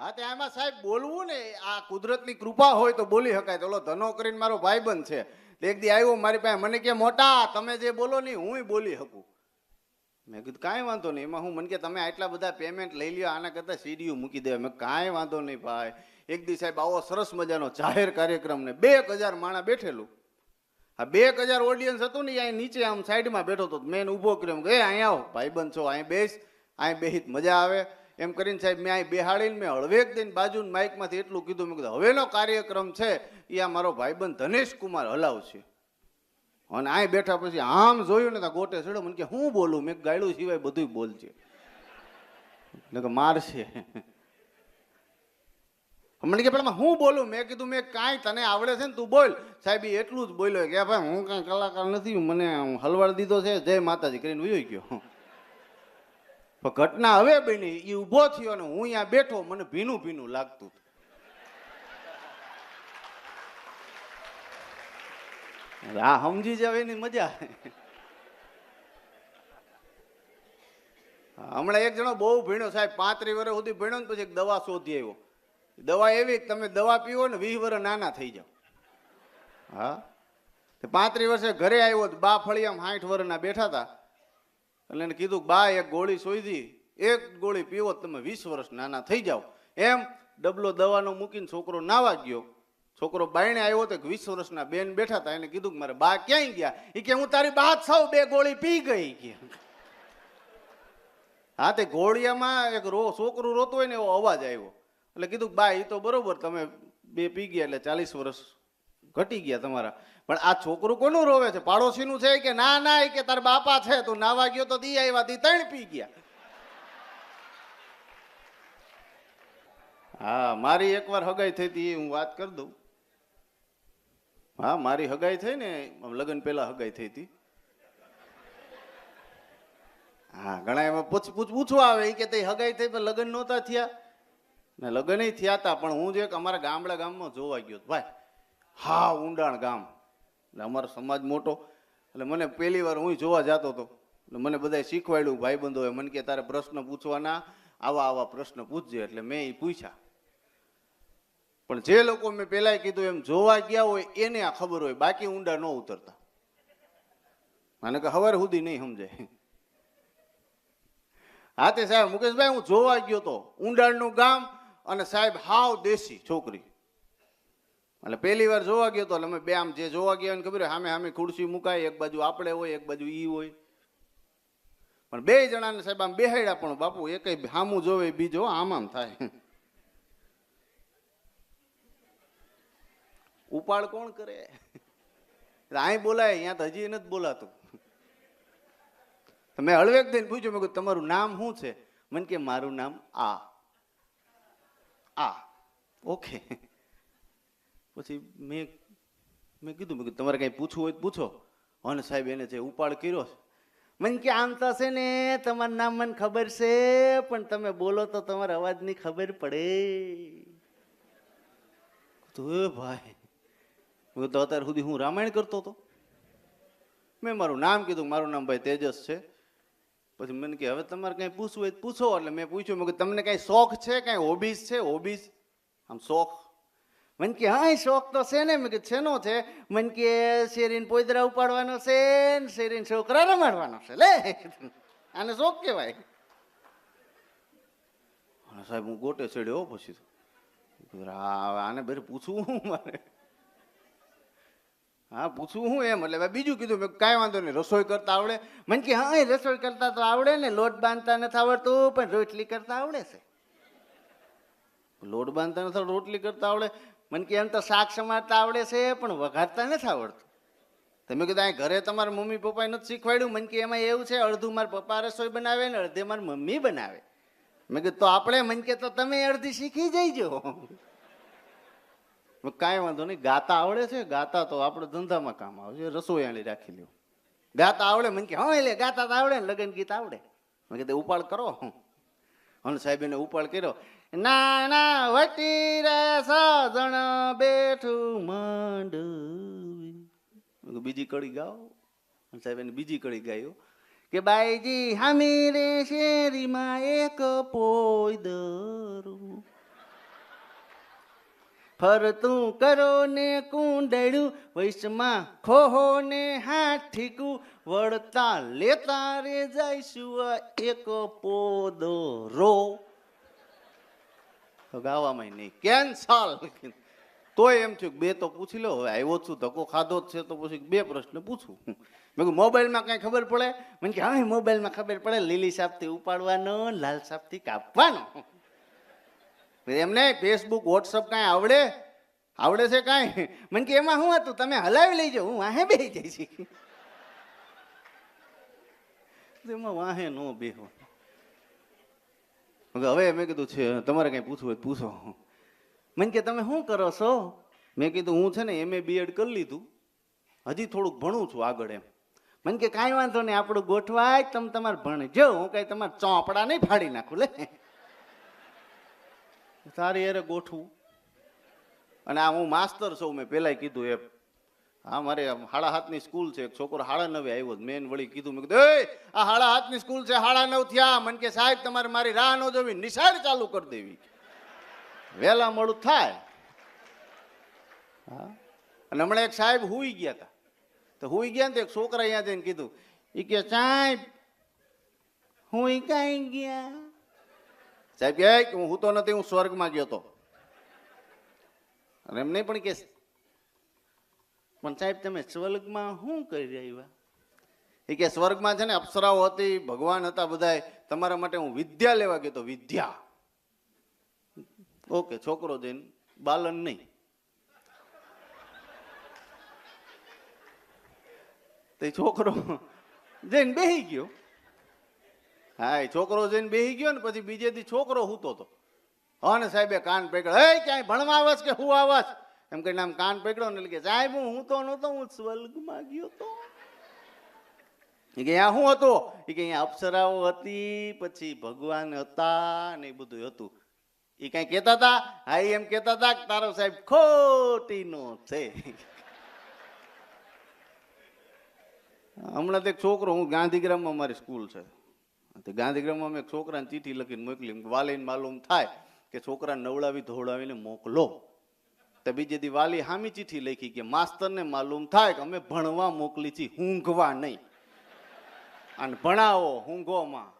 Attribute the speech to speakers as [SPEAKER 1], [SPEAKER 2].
[SPEAKER 1] હા, તે એમાં સાહેબ બોલવું ને, આ કુદરતની કૃપા હોય તો બોલી શકાય. તો ઓલો ધનો કરીને મારો ભાઈબંધ છે. એક દી આવ્યો મારી પાસે, મને કે, મોટા, તમે જે બોલો નહીં હું બોલી શકું. મેં કીધું, કાંઈ વાંધો નહીં. એમાં હું, મને કે, તમે આટલા બધા પેમેન્ટ લઈ લ્યો, આના કરતાં સીડીઓ મૂકી દે મેં કાંઈ વાંધો નહીં ભાઈ. એક દી સાહેબ આવો સરસ મજાનો જાહેર કાર્યક્રમ ને, બે હજાર માણા બેઠેલું. આ બે હજાર ઓડિયન્સ હતું ને અહીં નીચે આમ સાઈડમાં બેઠો હતો. મેં ઊભો કર્યો. કે અહીંયા આવો, ભાઈબંધ છો અહીં બેસ અહીં બેહીત મજા આવે. એમ કરીને સાહેબ, મેં અહીં બેહાડીને મેં હળવેક દઈને બાજુ માઇકમાંથી એટલું કીધું, મેં કીધું, હવેનો કાર્યક્રમ છે એ આ મારો ભાઈબંધ ધનેશ કુમાર હલાવશે. અને અહીં બેઠા પછી આમ જોયું ને તો ગોટે ચડ્યો, મને કે, હું બોલું? મેં ગાયડું સિવાય બધું બોલજે. એટલે કે મારશે. મને કે પેલા હું બોલું? મેં કીધું, મેં કાંઈ તને આવડે છે ને તું બોલ. સાહેબ એટલું જ બોલ્યો કે, ભાઈ, હું કાંઈ કલાકાર નથી, મને હલવાડ દીધો છે, જય માતાજી. કરીને ઉયો ગયો. પણ ઘટના હવે બની એ ઊભો થયો ને હું અહીંયા બેઠો, મને ભીનું ભીનું લાગતું. આ સમજી જાવ એની મજા. હમણાં એક જણો બહુ ભીણો સાહેબ, પાંત્રીસ વર્ષ સુધી ભીણો ને પછી એક દવા શોધી આવ્યો. દવા એવી, તમે દવા પીવો ને વીસ વર્ષ નાના થઈ જાઓ. હા? પાંત્રીસ વર્ષે ઘરે આવ્યો બા ફળિયામાં સાઠ વર્ષના બેઠા હતા. એટલે એને કીધું બા, એક ગોળી સોઈધી એક ગોળી પીવો તમે વીસ વર્ષ નાના થઈ જાઓ. એમ ડબલો દવાનો મૂકીને છોકરો નાવા ગયો. છોકરો બાયણે આવ્યો તો વીસ વર્ષના બેન બેઠા હતા. એને કીધું કે મારે બા ક્યાંય ગયા? એ કે હું તારી બા સૌ બે ગોળી પી ગઈ. કે. હા, તે ઘોડિયામાં એક રો, છોકરું રોતું હોય ને એવો અવાજ આવ્યો. એટલે કીધું બા એ તો બરોબર, તમે બે પી ગયા એટલે ચાલીસ વર્ષ ઘટી ગયા તમારા. પણ આ છોકરું કોનું રોવે છે? પાડોશીનું છે કે ના ના કે તારા બાપા છે, તું નાવા ગયો તો દી આવ્યા દી ત્રણ પી ગયા. હા, મારી એકવાર હગાઈ થઈ હતી હું વાત કરી દઉં. હા, મારી હગાઈ થઈ ને લગ્ન પહેલા હગાઈ થઈ હતી. હા, ઘણા એમાં પૂછ પૂછ, પૂછવા આવે કે તે હગાઈ થઈ પણ લગ્ન નહોતા થયા. ને લગ્ન થયા હતા પણ હું જે અમારા ગામડા ગામમાં જોવા ગયો. ભાઈ હા, ઊંડાણ ગામ. એટલે અમારો સમાજ મોટો. એટલે મને પહેલી વાર હું જોવા જતો હતો. એટલે મને બધાએ શીખવાડ્યું ભાઈબંધોએ મને કે તારે પ્રશ્ન પૂછવાના. આવા આવા પ્રશ્ન પૂછજે. એટલે મેં એ પૂછ્યા. પણ જે લોકો મેં પહેલાં કીધું, એમ જોવા ગયા હોય, એને આ ખબર હોય. બાકી ઊંડા ન ઉતરતા. મને કે હવાર સુધી નહીં સમજાય. હા તે સાહેબ, મુકેશભાઈ, હું જોવા ગયો તો ઊંડાણનું ગામ અને સાહેબ હાવ દેશી છોકરી. એટલે પહેલી વાર જોવા ગયો તો અમે બે આમ જે જોવા ગયા એને ખબર હોય સામે સામે ખુરશી મુકાય, એક બાજુ આપણે હોય, એક બાજુ ઈ હોય. પણ બે જણાને સાહેબ આમ બેહાડ્યા પણ, બાપુ, એકય હામું જોવે, બીજો આમ આમ થાય. ઉપાડ કોણ કરે? અહીં બોલાય, અહીંયા તો હજી નથી બોલાતું. મેં હળવેક દઈને પૂછ્યું, મેં તમારું નામ શું છે? મને કે, મારું નામ આ. આ. ઓકે. પછી મેં મેં કીધું મેં કીધું, તમારે કંઈ પૂછવું હોય તો પૂછો. અને સાહેબ એને જે ઉપાડ કર્યો છે, મને કે આમ છે ને, તમારું નામ મને ખબર છે, પણ તમે બોલો તો તમારા અવાજની ખબર પડે. તો ભાઈ. હું તો અત્યાર સુધી હું રામાયણ કરતો હતો. મેં મારું નામ કીધું, મારું નામ ભાઈ તેજસ છે. પછી મને કે, હવે તમારે કંઈ પૂછવું હોય પૂછો. એટલે મેં પૂછ્યું, મેં તમને કાંઈ શોખ છે? કાંઈ હોબીઝ છે? હોબીઝ આમ શોખ. મને કે, હા શોખ તો છે ને. મેં કીધું શેનો છે. મને કે, શેરીને પોદરા ઉપાડવાનો છે ને, શેરીને છોકરા રમાડવાનો છે. લે. આને શોખ કહેવાય. સાહેબ, હું ગોટે ચડ્યો પછી. આને બેરે પૂછવું હું મારે. હા પૂછવું હું એમ. એટલે બીજું કીધું, મેં કાંઈ વાંધો નહીં, રસોઈ કરતા આવડે. મને કે, હા રસોઈ કરતા તો આવડે ને, લોટ બાંધતા નથી આવડતું, પણ રોટલી કરતા આવડે છે. લોટ બાંધતા નથી રોટલી કરતા આવડે. મને કે એમ તો શાક સમારતા આવડે છે, પણ વઘારતા નથી આવડતું. તમે કીધું અહીં ઘરે તમારા મમ્મી પપ્પાએ નથી શીખવાડ્યું, મને કે એમાં એવું છે, અડધું મારા પપ્પા રસોઈ બનાવે ને અડધે મારી મમ્મી બનાવે. મેં કીધું, તો આપણે, મને કે તો તમે અડધી શીખી જઈજો. કાંઈ વાંધો નહીં, ગાતા આવડે છે, ગાતા તો આપણે ધંધામાં કામ આવશે રસોઈયાળી રાખી લ્યો. ગાતા આવડે, મને કે, હા, એટલે ગાતા તો આવડે ને લગ્ન ગીત આવડે. મેં કીધું, ઉપાડ કરો. અને સાહેબ એને ઉપાડ કર્યો. ના ના વટી રે સજણ બેઠું માંડવી. બીજી કડી ગાઓ. સાહેબ, એને બીજી કડી ગાયો. કે બાઈજી હામી રે શેરીમાં એક પોઈ દરું. ફરતું કરો ને કુંડળ્યું, વૈશમાં ખોહો ને હાઠીકું વળતા લેતા રે જઈશું આ એક પોદો રો તો ગાવામાં નહીં. કેન્સલ તોય એમ થયું બે તો પૂછી લો, હવે આવ્યો છું, ધક્કો ખાધો જ છે, તો પછી બે પ્રશ્ન પૂછું. મેં કહું મોબાઈલમાં કાંઈ ખબર પડે? મને કે, હા, મોબાઈલમાં ખબર પડે, લીલી સાપથી ઉપાડવાનો, લાલ સાપથી કાપવાનો. એમને ફેસબુક વોટ્સઅપ કાંઈ આવડે? આવડે છે કાંઈ? મને કે, એમાં શું હતું? તમે હલાવી લેજો હું વાહે બેસી જઈશ એમાં વાહે નો બેહો. હવે મેં કીધું છે, તમારે કંઈ પૂછવું હોય પૂછો. મને કે, તમે શું કરો છો? મેં કીધું, હું છે ને એમએ બીએડ કરી લીધું. હજી થોડુંક ભણું છું આગળ એમ. મને કે, કાંઈ વાંધો નહીં, આપણું ગોઠવાય, તમે તમારે ભણે. જો, હું કાંઈ તમારે ચોપડા નહીં ફાડી નાખું, લે. તારી યારે ગોઠવું. અને આ હું માસ્તર છું, મેં પહેલાંય કીધું એમ. હા મારે હાડા હાથની સ્કૂલ છે એક છોકરો હાડા નવે આવ્યો મેન વળી કીધું મેં કીધું "એય, આ હાડા હાથની સ્કૂલ છે હાડા નવ થયા. મને કે સાહેબ તમારે મારી રાહ ન જોવી નિશાળ ચાલુ કરી દેવી. વહેલા મોડું થાય. હા? અને હમણાં એક સાહેબ હુઈ ગયા હતા તો હુઈ ગયા ને એક છોકરા અહીંયા જઈને કીધું એ કે સાહેબ હું કાંઈ ગયા? સાહેબ કે હું તો નથી હું સ્વર્ગમાં ગયો તો. અને એમ નહીં પણ કે પણ સાહેબ, તમે સ્વર્ગમાં શું કરી રહ્યા? એ કે સ્વર્ગમાં છે ને અપ્સરાઓ હતી, ભગવાન હતા બધાય તમારા માટે હું વિદ્યા લેવા ગયો વિદ્યા. ઓકે, છોકરો જઈને બાલન નહીં. તે છોકરો જઈને બેહી ગયો. હા, એ છોકરો જઈને બેહી ગયો ને પછી બીજે દી છોકરો હૂતો હતો. હા ને સાહેબે કાન પકડ્યો. હે ક્યાંય ભણવા આવસ કે હું આવસ? એમ કહીને આમ કાન પકડ્યો ને કે, સાહેબ, હું તો નહોતો, હું સ્વર્ગમાં ગયો તો. એ કે, અહીંયા શું હતું? એ કે, અહીંયા અપ્સરાઓ હતી, પછી ભગવાન હતા ને એ બધું હતું. એ કઈ કહેતા હતા? હા એમ કહેતા હતા કે, તારો સાહેબ ખોટીનો છે. હમણાં તો એક છોકરો, હું ગાંધીગ્રામમાં મારી સ્કૂલ છે. તે ગાંધીગ્રામમાં મેં એક છોકરાને ચીઠી લખીને મોકલી વાલીને માલુમ થાય કે છોકરા નવડાવી, ધોવડાવીને મોકલો. તો બીજે દી વાલી હામી ચીઠી લખી કે, માસ્તરને માલુમ થાય કે અમે ભણવા મોકલી છીએ ઊંઘવા નહીં. અને ભણાવો ઊંઘોમાં